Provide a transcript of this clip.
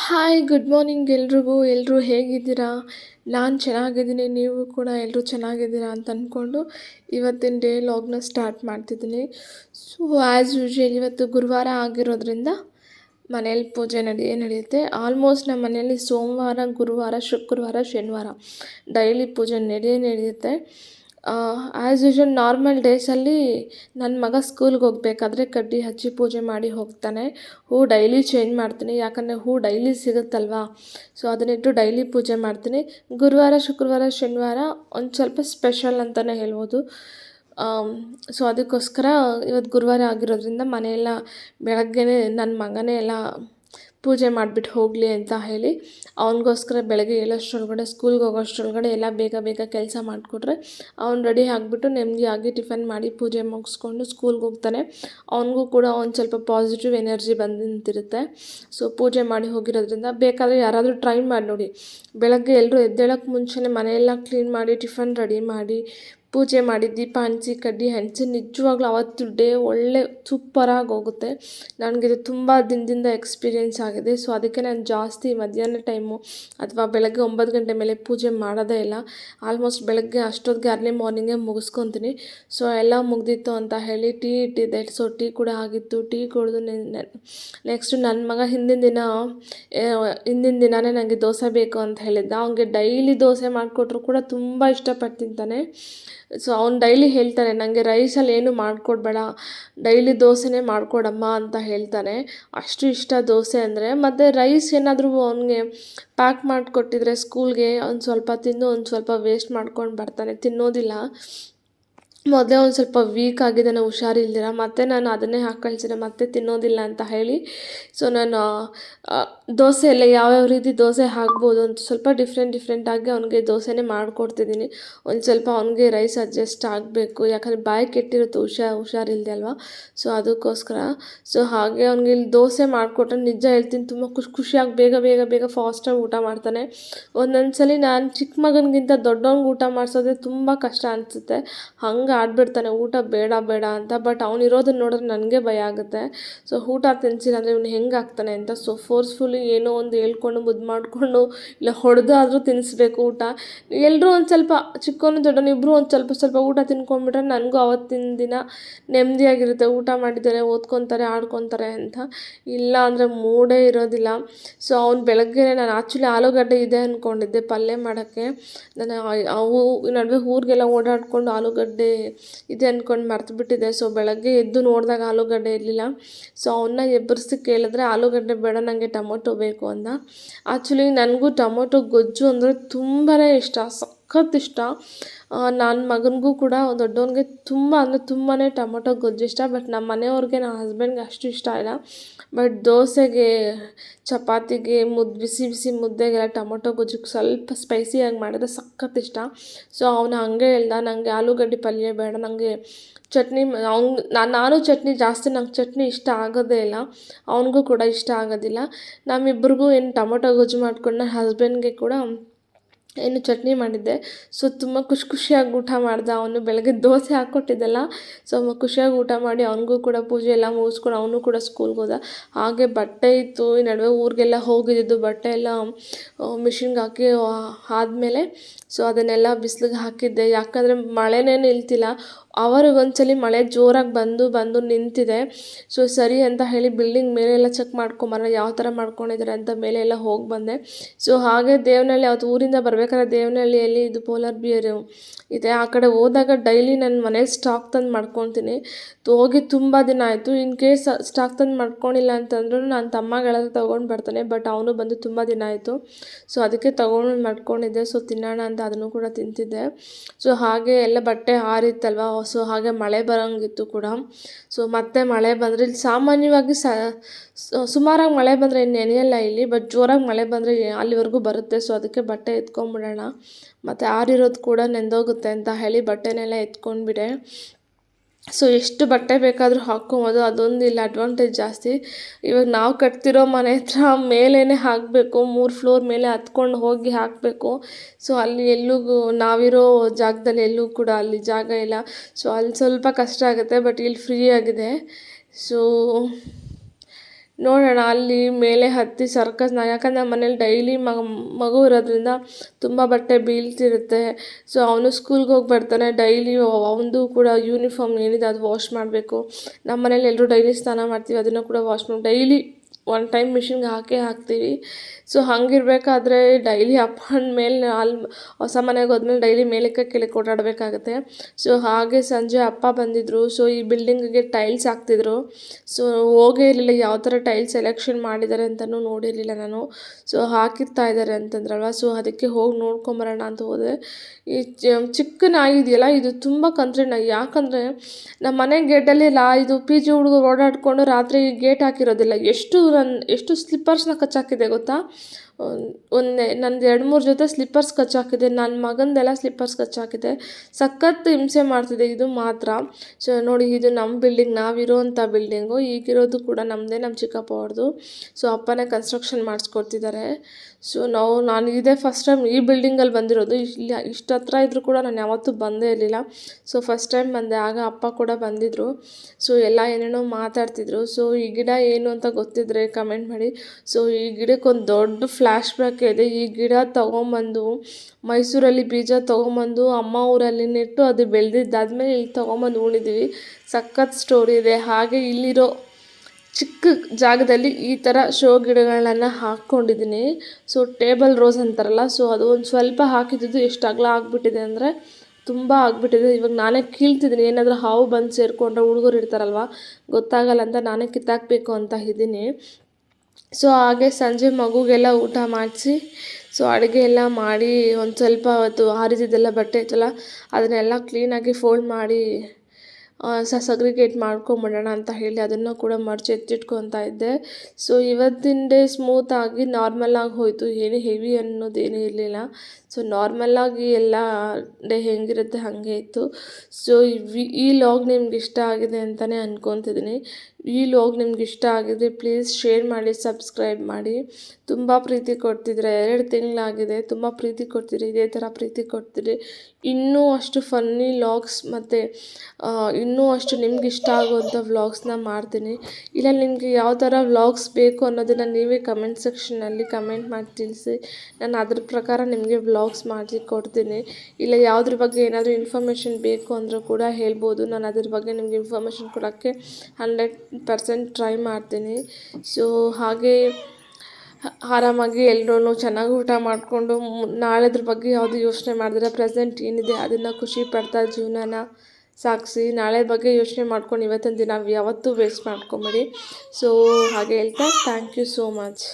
Hi good morning ಎಲ್ರಿಗೂ. ಎಲ್ಲರೂ ಹೇಗಿದ್ದೀರಾ? ನಾನು ಚೆನ್ನಾಗಿದ್ದೀನಿ, ನೀವು ಕೂಡ ಎಲ್ಲರೂ ಚೆನ್ನಾಗಿದ್ದೀರಾ ಅಂತ ಅಂದ್ಕೊಂಡು ಇವತ್ತಿನ ಡೇ ಲಾಗ್ನ ಸ್ಟಾರ್ಟ್ ಮಾಡ್ತಿದ್ದೀನಿ. ಸೊ ಆ್ಯಸ್ ಯೂಶ್ವಲ್ ಇವತ್ತು ಗುರುವಾರ ಆಗಿರೋದ್ರಿಂದ ಮನೇಲಿ ಪೂಜೆ ನಡೆಯೇ ನಡೆಯುತ್ತೆ? ಆಲ್ಮೋಸ್ಟ್ ನಮ್ಮ ಮನೆಯಲ್ಲಿ ಸೋಮವಾರ, ಗುರುವಾರ, ಶುಕ್ರವಾರ, ಶನಿವಾರ ಡೈಲಿ ಪೂಜೆ ನಡೆಯೇ ನಡೆಯುತ್ತೆ. ಆ್ಯಸ್ ಯೂಶ್ವಲ್ ನಾರ್ಮಲ್ ಡೇಸಲ್ಲಿ ನನ್ನ ಮಗ ಸ್ಕೂಲ್ಗೆ ಹೋಗ್ಬೇಕಾದ್ರೆ ಕಡ್ಡಿ ಹಚ್ಚಿ ಪೂಜೆ ಮಾಡಿ ಹೋಗ್ತಾನೆ. ಹೂ ಡೈಲಿ ಚೇಂಜ್ ಮಾಡ್ತೀನಿ. ಯಾಕಂದರೆ ಹೂ ಡೈಲಿ ಸಿಗುತ್ತಲ್ವಾ? ಸೊ ಅದನ್ನಿಟ್ಟು ಡೈಲಿ ಪೂಜೆ ಮಾಡ್ತೀನಿ. ಗುರುವಾರ, ಶುಕ್ರವಾರ, ಶನಿವಾರ ಒಂದು ಸ್ವಲ್ಪ ಸ್ಪೆಷಲ್ ಅಂತಲೇ ಹೇಳ್ಬೋದು. ಸೊ ಅದಕ್ಕೋಸ್ಕರ ಇವತ್ತು ಗುರುವಾರ ಆಗಿರೋದ್ರಿಂದ ಮನೆಯೆಲ್ಲ ಬೆಳಗ್ಗೆನೇ ನನ್ನ ಮಗನೇ ಎಲ್ಲ ಪೂಜೆ ಮಾಡಿಬಿಟ್ಟು ಹೋಗಲಿ ಅಂತ ಹೇಳಿ ಅವನಿಗೋಸ್ಕರ ಬೆಳಗ್ಗೆ ಏಳೋಷ್ಟರೊಳಗಡೆ ಸ್ಕೂಲ್ಗೆ ಹೋಗೋಷ್ಟರೊಳಗಡೆ ಎಲ್ಲ ಬೇಗ ಬೇಗ ಕೆಲಸ ಮಾಡಿಕೊಟ್ರೆ ಅವ್ನು ರೆಡಿ ಆಗಿಬಿಟ್ಟು ನೆಮ್ಮದಿಯಾಗಿ ಟಿಫನ್ ಮಾಡಿ ಪೂಜೆ ಮುಗಿಸ್ಕೊಂಡು ಸ್ಕೂಲ್ಗೆ ಹೋಗ್ತಾನೆ. ಅವನಿಗೂ ಕೂಡ ಒಂದು ಸ್ವಲ್ಪ ಪಾಸಿಟಿವ್ ಎನರ್ಜಿ ಬಂದು ನಿಂತಿರುತ್ತೆ. ಸೊ ಪೂಜೆ ಮಾಡಿ ಹೋಗಿರೋದ್ರಿಂದ ಬೇಕಾದರೆ ಯಾರಾದರೂ ಟ್ರೈ ಮಾಡಿ ನೋಡಿ. ಬೆಳಗ್ಗೆ ಎಲ್ಲರೂ ಎದ್ದೇಳೋಕ್ಕೆ ಮುಂಚೆನೇ ಮನೆಯೆಲ್ಲ ಕ್ಲೀನ್ ಮಾಡಿ, ಟಿಫನ್ ರೆಡಿ ಮಾಡಿ ಪೂಜೆ ಮಾಡಿ ದೀಪ ಹಂಚಿ, ಕಡ್ಡಿ ಹಂಚಿ, ನಿಜವಾಗ್ಲೂ ಅವತ್ತು ಡೇ ಒಳ್ಳೆ ಸೂಪರಾಗಿ ಹೋಗುತ್ತೆ. ನನಗಿದು ತುಂಬ ದಿನದಿಂದ ಎಕ್ಸ್ಪೀರಿಯೆನ್ಸ್ ಆಗಿದೆ. ಸೊ ಅದಕ್ಕೆ ನಾನು ಜಾಸ್ತಿ ಮಧ್ಯಾಹ್ನ ಟೈಮು ಅಥವಾ ಬೆಳಗ್ಗೆ ಒಂಬತ್ತು ಗಂಟೆ ಮೇಲೆ ಪೂಜೆ ಮಾಡೋದೇ ಇಲ್ಲ. ಆಲ್ಮೋಸ್ಟ್ ಬೆಳಗ್ಗೆ ಅಷ್ಟೊತ್ತಿಗೆ ಅರ್ಲಿ ಮಾರ್ನಿಂಗೇ ಮುಗಿಸ್ಕೊತೀನಿ. ಸೊ ಎಲ್ಲ ಮುಗ್ದಿತ್ತು ಅಂತ ಹೇಳಿ ಟೀ ಇಟ್ಟಿದ್ದೆ. ಸೊ ಟೀ ಕೂಡ ಆಗಿತ್ತು. ಟೀ ಕುಡಿದು ನೆಕ್ಸ್ಟು ನನ್ನ ಮಗ ಹಿಂದಿನ ದಿನ ಹಿಂದಿನ ದಿನವೇ ನನಗೆ ದೋಸೆ ಬೇಕು ಅಂತ ಹೇಳಿದ್ದ. ಅವನಿಗೆ ಡೈಲಿ ದೋಸೆ ಮಾಡಿಕೊಟ್ರು ಕೂಡ ತುಂಬ ಇಷ್ಟಪಟ್ಟು ತಿಂತಾನೆ. ಸೊ ಅವ್ನು ಡೈಲಿ ಹೇಳ್ತಾನೆ ನನಗೆ ರೈಸಲ್ಲಿ ಏನು ಮಾಡಿಕೊಡ್ಬೇಡ ಡೈಲಿ ದೋಸೆನೇ ಮಾಡಿಕೊಡಮ್ಮ ಅಂತ ಹೇಳ್ತಾನೆ. ಅಷ್ಟು ಇಷ್ಟ ದೋಸೆ ಅಂದರೆ, ಮತ್ತು ರೈಸ್ ಏನಾದರೂ ಅವನಿಗೆ ಪ್ಯಾಕ್ ಮಾಡಿಕೊಟ್ಟಿದ್ರೆ ಸ್ಕೂಲ್ಗೆ ಒಂದು ಸ್ವಲ್ಪ ತಿಂದು ಒಂದು ಸ್ವಲ್ಪ ವೇಸ್ಟ್ ಮಾಡ್ಕೊಂಡು ಬರ್ತಾನೆ, ತಿನ್ನೋದಿಲ್ಲ. ಮೊದಲೇ ಒಂದು ಸ್ವಲ್ಪ ವೀಕ್ ಆಗಿದ್ದಾನೆ ಹುಷಾರಿಲ್ದಿರ ಮತ್ತೆ ನಾನು ಅದನ್ನೇ ಹಾಕಿ ಮತ್ತೆ ತಿನ್ನೋದಿಲ್ಲ ಅಂತ ಹೇಳಿ. ಸೊ ನಾನು ದೋಸೆಯಲ್ಲೇ ಯಾವ್ಯಾವ ರೀತಿ ದೋಸೆ ಹಾಕ್ಬೋದು ಅಂತ ಸ್ವಲ್ಪ ಡಿಫ್ರೆಂಟ್ ಡಿಫ್ರೆಂಟಾಗಿ ಅವನಿಗೆ ದೋಸೆನೇ ಮಾಡಿಕೊಡ್ತಿದ್ದೀನಿ. ಒಂದು ಸ್ವಲ್ಪ ಅವನಿಗೆ ರೈಸ್ ಅಡ್ಜಸ್ಟ್ ಆಗಬೇಕು. ಯಾಕಂದರೆ ಬಾಯಿ ಕೆಟ್ಟಿರುತ್ತೆ, ಹುಷಾ ಹುಷಾರಿಲ್ಲದೆ ಅಲ್ವಾ? ಸೊ ಅದಕ್ಕೋಸ್ಕರ. ಸೊ ಹಾಗೆ ಅವ್ನಿಗೆ ಇಲ್ಲಿ ದೋಸೆ ಮಾಡಿಕೊಟ್ರೆ ನಿಜ ಹೇಳ್ತೀನಿ, ತುಂಬ ಖುಷಿ, ಖುಷಿಯಾಗಿ ಬೇಗ ಬೇಗ ಬೇಗ ಫಾಸ್ಟಾಗಿ ಊಟ ಮಾಡ್ತಾನೆ. ಒಂದೊಂದು ಸಲ ನಾನು ಚಿಕ್ಕ ಮಗನಿಗಿಂತ ದೊಡ್ಡವನಿಗೆ ಊಟ ಮಾಡಿಸೋದೇ ತುಂಬ ಕಷ್ಟ ಅನಿಸುತ್ತೆ. ಹಂಗೆ ಆಡ್ಬಿಡ್ತಾನೆ, ಊಟ ಬೇಡ ಬೇಡ ಅಂತ. ಬಟ್ ಅವ್ನು ಇರೋದನ್ನ ನೋಡಿದ್ರೆ ನನಗೆ ಭಯ ಆಗುತ್ತೆ. ಸೊ ಊಟ ತಿನ್ಸಿಲ್ಲ ಅಂದರೆ ಇವ್ನು ಹೆಂಗೆ ಆಗ್ತಾನೆ ಅಂತ. ಸೊ ಫೋರ್ಸ್ಫುಲ್ಲಿ ಏನೋ ಒಂದು ಹೇಳ್ಕೊಂಡು, ಮುದ್ದು ಮಾಡಿಕೊಂಡು, ಇಲ್ಲ ಹೊಡೆದಾದರೂ ತಿನ್ನಿಸ್ಬೇಕು ಊಟ. ಎಲ್ಲರೂ ಒಂದು ಸ್ವಲ್ಪ ಚಿಕ್ಕವನು ದೊಡ್ಡವನು ಇಬ್ಬರು ಒಂದು ಸ್ವಲ್ಪ ಸ್ವಲ್ಪ ಊಟ ತಿನ್ಕೊಂಡ್ಬಿಟ್ರೆ ನನಗೂ ಅವತ್ತಿನ ದಿನ ನೆಮ್ಮದಿಯಾಗಿರುತ್ತೆ. ಊಟ ಮಾಡಿದ್ದಾರೆ, ಓದ್ಕೊತಾರೆ, ಆಡ್ಕೊತಾರೆ ಅಂತ. ಇಲ್ಲ ಅಂದರೆ ಮೂಡೇ ಇರೋದಿಲ್ಲ. ಸೊ ಅವ್ನು ಬೆಳಗ್ಗೆ ನಾನು ಆ್ಯಕ್ಚುಲಿ ಆಲೂಗಡ್ಡೆ ಇದೆ ಅಂದ್ಕೊಂಡಿದ್ದೆ ಪಲ್ಯ ಮಾಡೋಕ್ಕೆ. ನಾನು ಅವು ನಡುವೆ ಊರಿಗೆಲ್ಲ ಓಡಾಡಿಕೊಂಡು ಆಲೂಗಡ್ಡೆ ಇದೆ ಅಂದ್ಕೊಂಡು ಮರ್ತುಬಿಟ್ಟಿದ್ದೆ ಸೊ ಬೆಳಗ್ಗೆ ಎದ್ದು ನೋಡಿದಾಗ ಆಲೂಗಡ್ಡೆ ಇರಲಿಲ್ಲ. ಸೊ ಅವನ್ನ ಎಬ್ಬರಿಸಿ ಕೇಳಿದ್ರೆ, ಆಲೂಗಡ್ಡೆ ಬೇಡ ನನಗೆ ಟೊಮೊಟೊ ಬೇಕು ಅಂದ. ಆ್ಯಕ್ಚುಲಿ ನನಗೂ ಟೊಮೊಟೊ ಗೊಜ್ಜು ಅಂದರೆ ತುಂಬಾ ಇಷ್ಟ. ಸಖತ್ ಇಷ್ಟ. ನನ್ನ ಮಗನಿಗೂ ಕೂಡ ದೊಡ್ಡವನಿಗೆ ತುಂಬ, ಅಂದರೆ ತುಂಬಾ ಟೊಮೊಟೊ ಗೊಜ್ಜು ಇಷ್ಟ, ಬಟ್ ನಮ್ಮ ಮನೆಯವ್ರಿಗೆ ನಮ್ಮ ಹಸ್ಬೆಂಡ್ಗೆ ಅಷ್ಟು ಇಷ್ಟ ಇಲ್ಲ. ಬಟ್ ದೋಸೆಗೆ, ಚಪಾತಿಗೆ ಮುದ್ದು ಬಿಸಿ ಬಿಸಿ ಮುದ್ದೆಗೆಲ್ಲ ಟೊಮೊಟೊ ಗೊಜ್ಜಿಗೆ ಸ್ವಲ್ಪ ಸ್ಪೈಸಿಯಾಗಿ ಮಾಡಿದ್ರೆ ಸಖತ್ ಇಷ್ಟ. ಸೊ ಅವನು ಹಾಗೆ ಹೇಳ್ದ ನನಗೆ ಆಲೂಗಡ್ಡೆ ಪಲ್ಯ ಬೇಡ ನನಗೆ ಚಟ್ನಿ ಅವ್ನು ನಾನು ನಾನು ಚಟ್ನಿ ಜಾಸ್ತಿ, ನಂಗೆ ಚಟ್ನಿ ಇಷ್ಟ ಆಗೋದೇ ಇಲ್ಲ. ಅವನಿಗೂ ಕೂಡ ಇಷ್ಟ ಆಗೋದಿಲ್ಲ. ನಮ್ಮಿಬ್ರಿಗೂ ಏನು ಟೊಮೊಟೊ ಗೊಜ್ಜು ಮಾಡ್ಕೊಂಡು ನನ್ನ ಹಸ್ಬೆಂಡ್ಗೆ ಕೂಡ ಏನು ಚಟ್ನಿ ಮಾಡಿದ್ದೆ. ಸೊ ತುಂಬ ಖುಷಿ ಖುಷಿಯಾಗಿ ಊಟ ಮಾಡಿದೆ. ಅವನು ಬೆಳಗ್ಗೆ ದೋಸೆ ಹಾಕ್ಕೊಟ್ಟಿದ್ದಲ್ಲ ಸೊ ಖುಷಿಯಾಗಿ ಊಟ ಮಾಡಿ ಅವನಿಗೂ ಕೂಡ ಪೂಜೆ ಎಲ್ಲ ಮುಗಿಸ್ಕೊಂಡು ಅವನು ಕೂಡ ಸ್ಕೂಲ್ಗೆ ಹೋದ. ಹಾಗೆ ಬಟ್ಟೆ ಇತ್ತು. ಈ ನಡುವೆ ಊರಿಗೆಲ್ಲ ಹೋಗಿದ್ದಿದ್ದು ಬಟ್ಟೆ ಎಲ್ಲ ಮಿಷಿನ್ಗೆ ಹಾಕಿ ಆದಮೇಲೆ ಸೊ ಅದನ್ನೆಲ್ಲ ಬಿಸಿಲಿಗೆ ಹಾಕಿದ್ದೆ. ಯಾಕಂದರೆ ಮಳೆನೇ ನಿಲ್ತಿಲ್ಲ. ಸಲ ಮಳೆ ಜೋರಾಗಿ ಬಂದು ಬಂದು ನಿಂತಿದೆ. ಸೊ, ಸರಿ ಅಂತ ಹೇಳಿ ಬಿಲ್ಡಿಂಗ್ ಮೇಲೆ ಎಲ್ಲ ಚೆಕ್ ಮಾಡ್ಕೊಂಬರೋಣ, ಯಾವ ಥರ ಮಾಡ್ಕೊಂಡಿದ್ದಾರೆ ಅಂತ ಮೇಲೆ ಎಲ್ಲ ಹೋಗಿ ಬಂದೆ. ಸೊ, ಹಾಗೆ ದೇವನಹಳ್ಳಿ, ಅವತ್ತು ಊರಿಂದ ಬರ್ಬೇಕಾದ್ರೆ ದೇವನಹಳ್ಳಿಯಲ್ಲಿ ಇದು ಪೋಲಾರ್ ಬಿಯರ್ ಇದೆ. ಆ ಕಡೆ ಹೋದಾಗ ಡೈಲಿ ನನ್ನ ಮನೇಲಿ ಸ್ಟಾಕ್ ತಂದು ಮಾಡ್ಕೊತೀನಿ. ಹೋಗಿ ತುಂಬ ದಿನ ಆಯಿತು. ಇನ್ ಕೇಸ್ ಸ್ಟಾಕ್ ತಂದು ಮಾಡ್ಕೊಂಡಿಲ್ಲ ಅಂತಂದ್ರೂ ನಾನು ತಮ್ಮಗಳೆಲ್ಲ ತೊಗೊಂಡು ಬರ್ತಾನೆ ಬಟ್ ಅವನು ಬಂದು ತುಂಬ ದಿನ ಆಯಿತು. ಸೊ, ಅದಕ್ಕೆ ತೊಗೊಂಡು ಮಾಡ್ಕೊಂಡಿದ್ದೆ. ಸೊ, ತಿನ್ನೋಣ ಅಂತ ಅದನ್ನು ಕೂಡ ತಿಂತಿದ್ದೆ. ಸೊ, ಹಾಗೆ ಎಲ್ಲ ಬಟ್ಟೆ ಆರಿತ್ತಲ್ವ ಸೊ ಹಾಗೆ ಮಳೆ ಬರೋಂಗಿತ್ತು ಕೂಡ. ಸೊ ಮತ್ತೆ ಮಳೆ ಬಂದರೆ ಇಲ್ಲಿ ಸಾಮಾನ್ಯವಾಗಿ ಸುಮಾರಾಗಿ ಮಳೆ ಬಂದರೆ ಇನ್ನು ನೆನೆಯಲ್ಲ ಇಲ್ಲಿ ಬಟ್ ಜೋರಾಗಿ ಮಳೆ ಬಂದರೆ ಅಲ್ಲಿವರೆಗೂ ಬರುತ್ತೆ. ಸೊ ಅದಕ್ಕೆ ಬಟ್ಟೆ ಎತ್ಕೊಂಡ್ಬಿಡೋಣ ಮತ್ತು ಆರಿರೋದು ಕೂಡ ನೆಂದೋಗುತ್ತೆ ಅಂತ ಹೇಳಿ ಬಟ್ಟೆನೆಲ್ಲ ಎತ್ಕೊಂಡ್ಬಿಟ್ಟೆ. ಸೊ ಎಷ್ಟು ಬಟ್ಟೆ ಬೇಕಾದರೂ ಹಾಕ್ಕೊಬೋದು ಅದೊಂದು ಇಲ್ಲಿ ಅಡ್ವಾಂಟೇಜ್ ಜಾಸ್ತಿ. ಇವಾಗ ನಾವು ಕಟ್ತಿರೋ ಮನೆ ಹತ್ರ ಮೇಲೇ ಹಾಕಬೇಕು, ಮೂರು ಫ್ಲೋರ್ ಮೇಲೆ ಹತ್ಕೊಂಡು ಹೋಗಿ ಹಾಕಬೇಕು. ಸೊ ಅಲ್ಲಿ ಎಲ್ಲೂ ನಾವಿರೋ ಜಾಗದಲ್ಲಿ ಎಲ್ಲೂ ಕೂಡ ಅಲ್ಲಿ ಜಾಗ ಇಲ್ಲ. ಸೊ ಅಲ್ಲಿ ಸ್ವಲ್ಪ ಕಷ್ಟ ಆಗುತ್ತೆ ಬಟ್ ಇಲ್ಲಿ ಫ್ರೀ ಆಗಿದೆ. ಸೊ ನೋಡೋಣ. ಅಲ್ಲಿ ಮೇಲೆ ಹತ್ತಿ ಸರ್ಕಸ್ ನಾ, ಯಾಕಂದರೆ ನಮ್ಮ ಮನೇಲಿ ಡೈಲಿ ಮಗು ಇರೋದ್ರಿಂದ ತುಂಬ ಬಟ್ಟೆ ಬೀಳ್ತಿರುತ್ತೆ. ಸೊ ಅವನು ಸ್ಕೂಲ್ಗೆ ಹೋಗಿ ಬರ್ತಾನೆ ಡೈಲಿ ಅವನದು ಕೂಡ ಯೂನಿಫಾರ್ಮ್ ಏನಿದೆ, ಅದು ವಾಶ್ ಮಾಡಬೇಕು. ನಮ್ಮ ಮನೇಲಿ ಎಲ್ಲರೂ ಡೈಲಿ ಸ್ನಾನ ಮಾಡ್ತೀವಿ, ಅದನ್ನು ಕೂಡ ವಾಶ್ ಮಾಡಿ ಡೈಲಿ ಒನ್ ಟೈಮ್ ಮಿಷಿನ್ಗೆ ಹಾಕೇ ಹಾಕ್ತೀವಿ. ಸೊ ಹಂಗಿರಬೇಕಾದ್ರೆ ಡೈಲಿ ಅಪ್ ಮೇಲೆ ಅಲ್ಲಿ ಹೊಸ ಮನೆಗೆ ಹೋದ್ಮೇಲೆ ಡೈಲಿ ಮೇಲಕ್ಕೆ ಕೆಳಕ್ಕೆ ಓಡಾಡಬೇಕಾಗತ್ತೆ. ಸೊ ಹಾಗೆ ಸಂಜೆ ಅಪ್ಪ ಬಂದಿದ್ದರು ಸೊ ಈ ಬಿಲ್ಡಿಂಗಿಗೆ ಟೈಲ್ಸ್ ಹಾಕ್ತಿದ್ರು. ಸೊ ಹೋಗೇ ಇರಲಿಲ್ಲ. ಯಾವ ಥರ ಟೈಲ್ಸ್ ಸೆಲೆಕ್ಷನ್ ಮಾಡಿದ್ದಾರೆ ಅಂತಲೂ ನೋಡಿರಲಿಲ್ಲ ನಾನು. ಸೊ ಹಾಕಿರ್ತಾ ಇದ್ದಾರೆ ಅಂತಂದ್ರಲ್ವ? ಸೊ ಅದಕ್ಕೆ ಹೋಗಿ ನೋಡ್ಕೊಂಬರೋಣ ಅಂತ ಹೋದೆ. ಈ ಚಿಕ್ಕ ನಾಯಿ ಇದೆಯಲ್ಲ, ಇದು ತುಂಬ ಕಂತ್ರಿ ನಾಯಿ. ಯಾಕಂದರೆ ನಮ್ಮ ಮನೆ ಗೇಟಲ್ಲಿ ಲಾ ಇದು ಪಿ ಜಿ ಹುಡುಗರು ಓಡಾಡಿಕೊಂಡು ರಾತ್ರಿ ಗೇಟ್ ಹಾಕಿರೋದಿಲ್ಲ. ಎಷ್ಟು ನನ್ನ ಎಷ್ಟು ಸ್ಲಿಪ್ಪರ್ಸ್ನ ಕಚ್ಚಾಕಿದೆ ಗೊತ್ತಾ? ಒಂದೇ ನಂದು ಎರಡು ಮೂರು ಜೊತೆ ಸ್ಲಿಪ್ಪರ್ಸ್ ಕಚ್ಚಾಕಿದೆ ನನ್ನ ಮಗಂದೆಲ್ಲ ಸ್ಲಿಪ್ಪರ್ಸ್ ಕಚ್ಚಾಕಿದೆ ಸಖತ್ತು ಹಿಂಸೆ ಮಾಡ್ತಿದೆ ಇದು ಮಾತ್ರ. ಸೊ ನೋಡಿ, ಇದು ನಮ್ಮ ಬಿಲ್ಡಿಂಗ್ ನಾವಿರೋವಂಥ ಬಿಲ್ಡಿಂಗು ಈಗಿರೋದು ಕೂಡ ನಮ್ಮದೇ ನಮ್ಮ ಚಿಕ್ಕಪ್ಪ ಅವ್ರದ್ದು ಸೊ ಅಪ್ಪನೇ ಕನ್ಸ್ಟ್ರಕ್ಷನ್ ಮಾಡಿಸ್ಕೊಡ್ತಿದ್ದಾರೆ ಸೊ ನಾವು, ನಾನು ಇದೇ ಫಸ್ಟ್ ಟೈಮ್ ಈ ಬಿಲ್ಡಿಂಗಲ್ಲಿ ಬಂದಿರೋದು. ಇಲ್ಲಿ, ಇಷ್ಟು ಹತ್ರ ಇದ್ದರೂ ಕೂಡ ನಾನು ಯಾವತ್ತೂ ಬಂದೇ ಇರಲಿಲ್ಲ. ಸೊ ಫಸ್ಟ್ ಟೈಮ್ ಬಂದೆ. ಆಗ ಅಪ್ಪ ಕೂಡ ಬಂದಿದ್ದರು ಸೊ ಎಲ್ಲ ಏನೇನೋ ಮಾತಾಡ್ತಿದ್ರು. ಸೊ ಈ ಗಿಡ ಏನು ಅಂತ ಗೊತ್ತಿದ್ದರೆ ಕಮೆಂಟ್ ಮಾಡಿ. ಸೊ ಈ ಗಿಡಕ್ಕೊಂದು ದೊಡ್ಡ ಫ್ಲ್ಯಾಶ್ ಬ್ಯಾಕ್ ಇದೆ. ಈ ಗಿಡ ತೊಗೊಂಬಂದು, ಮೈಸೂರಲ್ಲಿ ಬೀಜ ತೊಗೊಂಬಂದು, ಅಮ್ಮ ಊರಲ್ಲಿ ನೆಟ್ಟು ಅದು ಬೆಳೆದಿದ್ದಾದ್ಮೇಲೆ ಇಲ್ಲಿ ತೊಗೊಂಬಂದು ಉಳಿದೀವಿ ಸಖತ್ ಸ್ಟೋರಿ ಇದೆ. ಹಾಗೆ ಇಲ್ಲಿರೋ ಚಿಕ್ಕ ಜಾಗದಲ್ಲಿ ಈ ಥರ ಶೋ ಗಿಡಗಳನ್ನು ಹಾಕ್ಕೊಂಡಿದ್ದೀನಿ. ಸೊ ಟೇಬಲ್ ರೋಸ್ ಅಂತಾರಲ್ಲ ಸೊ ಅದು ಒಂದು ಸ್ವಲ್ಪ ಹಾಕಿದ್ದು ಎಷ್ಟು ಅಗಲ ಆಗಿಬಿಟ್ಟಿದೆ ಅಂದರೆ ತುಂಬ ಆಗಿಬಿಟ್ಟಿದೆ. ಇವಾಗ ನಾನೇ ಕೀಳ್ತಿದ್ದೀನಿ. ಏನಾದರೂ ಹಾವು ಬಂದು ಸೇರಿಕೊಂಡ್ರೆ ಹುಡುಗರು ಇರ್ತಾರಲ್ವ? ಗೊತ್ತಾಗಲ್ಲ ಅಂತ ನಾನೇ ಕಿತ್ತಾಕಬೇಕು ಅಂತ ಇದ್ದೀನಿ. ಸೊ ಹಾಗೆ ಸಂಜೆ ಮಗುಗೆಲ್ಲ ಊಟ ಮಾಡಿಸಿ, ಸೊ ಅಡುಗೆ ಎಲ್ಲ ಮಾಡಿ ಒಂದು ಸ್ವಲ್ಪ ಹೊತ್ತು ಆರಿಸಿದ್ದೆಲ್ಲ ಬಟ್ಟೆ ಇತ್ತಲ್ಲ ಅದನ್ನೆಲ್ಲ ಕ್ಲೀನಾಗಿ ಫೋಲ್ಡ್ ಮಾಡಿ ಸ ಸಗ್ರಿಗೇಟ್ ಮಾಡ್ಕೊಂಬಿಡೋಣ ಅಂತ ಹೇಳಿ ಅದನ್ನು ಕೂಡ ಮಡ್ಚಿ ಎತ್ತಿಟ್ಕೊತಾ ಇದ್ದೆ. ಸೊ ಇವತ್ತಿನ ಡೇ ಸ್ಮೂತಾಗಿ ನಾರ್ಮಲಾಗಿ ಹೋಯಿತು. ಏನು ಹೆವಿ ಅನ್ನೋದೇನೂ ಇರಲಿಲ್ಲ. ಸೊ ನಾರ್ಮಲಾಗಿ ಎಲ್ಲ ಡೇ ಹೆಂಗಿರುತ್ತೆ ಹಾಗೆ ಇತ್ತು. ಸೊ ಈ ಲಾಗ್ ನಿಮ್ಗೆ ಇಷ್ಟ ಆಗಿದೆ ಅಂತಲೇ ಅಂದ್ಕೊತಿದ್ದೀನಿ ಈ ಲೋಗ್ ನಿಮ್ಗೆ ಇಷ್ಟ ಆಗಿದೆ ಪ್ಲೀಸ್ ಶೇರ್ ಮಾಡಿ ಸಬ್ಸ್ಕ್ರೈಬ್ ಮಾಡಿ. ತುಂಬ ಪ್ರೀತಿ ಕೊಡ್ತಿದ್ರೆ, ಎರಡು ತಿಂಗಳಾಗಿದೆ, ತುಂಬ ಪ್ರೀತಿ ಕೊಡ್ತೀರಿ, ಇದೇ ಥರ ಪ್ರೀತಿ ಕೊಡ್ತೀರಿ. ಇನ್ನೂ ಅಷ್ಟು ಫನ್ನಿ ಲಾಗ್ಸ್ ಮತ್ತು ಇನ್ನೂ ಅಷ್ಟು ನಿಮ್ಗೆ ಇಷ್ಟ ಆಗುವಂಥ ವ್ಲಾಗ್ಸ್ನ ಮಾಡ್ತೀನಿ. ಇಲ್ಲ, ನಿಮಗೆ ಯಾವ ಥರ ವ್ಲಾಗ್ಸ್ ಬೇಕು ಅನ್ನೋದನ್ನು ನೀವೇ ಕಮೆಂಟ್ ಸೆಕ್ಷನ್ನಲ್ಲಿ ಕಮೆಂಟ್ ಮಾಡಿ ತಿಳಿಸಿ. ನಾನು ಅದ್ರ ಪ್ರಕಾರ ನಿಮಗೆ ವ್ಲಾಗ್ಸ್ ಮಾಡಿ ಕೊಡ್ತೀನಿ. ಇಲ್ಲ, ಯಾವುದ್ರ ಬಗ್ಗೆ ಏನಾದರೂ ಇನ್ಫಾರ್ಮೇಷನ್ ಬೇಕು ಅಂದರೂ ಕೂಡ ಹೇಳ್ಬೋದು. ನಾನು ಅದ್ರ ಬಗ್ಗೆ ನಿಮಗೆ ಇನ್ಫಾರ್ಮೇಷನ್ ಕೊಡೋಕ್ಕೆ ಹಂಡ್ರೆಡ್ ಪರ್ಸೆಂಟ್ ಟ್ರೈ ಮಾಡ್ತೀನಿ. ಸೊ ಹಾಗೆ, ಆರಾಮಾಗಿ ಎಲ್ಲರೂ ಚೆನ್ನಾಗಿ ಊಟ ಮಾಡಿಕೊಂಡು ನಾಳೆದ್ರ ಬಗ್ಗೆ ಯಾವುದು ಯೋಚನೆ ಮಾಡಿದ್ರೆ ಪ್ರೆಸೆಂಟ್ ಏನಿದೆ ಅದನ್ನು ಖುಷಿ ಪಡ್ತಾ ಜೀವನನ ಸಾಗಿಸಿ, ನಾಳೆ ಬಗ್ಗೆ ಯೋಚನೆ ಮಾಡ್ಕೊಂಡು ಇವತ್ತಿನ ದಿನ ಯಾವತ್ತೂ ವೇಸ್ಟ್ ಮಾಡ್ಕೊಬೇಡಿ. ಸೊ ಹಾಗೆ ಹೇಳ್ತಾ ಥ್ಯಾಂಕ್ ಯು ಸೋ ಮಚ್